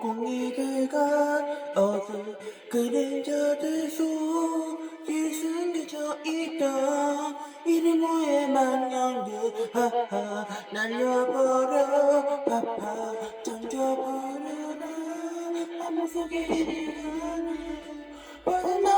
꽃이들과 어두 그림자들 속에 숨겨져 있던 이리모에만 연결 하하 날려버려 파파 던져버려 나 아무 속에 있는 바다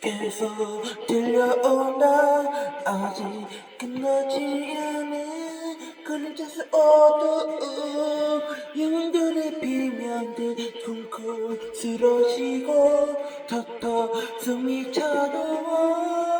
계속 들려오나 아직 끝나지 않은 그림자수 어두움 영혼들의 비명들 쿵쿵 쓰러지고 턱턱 숨이 차가워.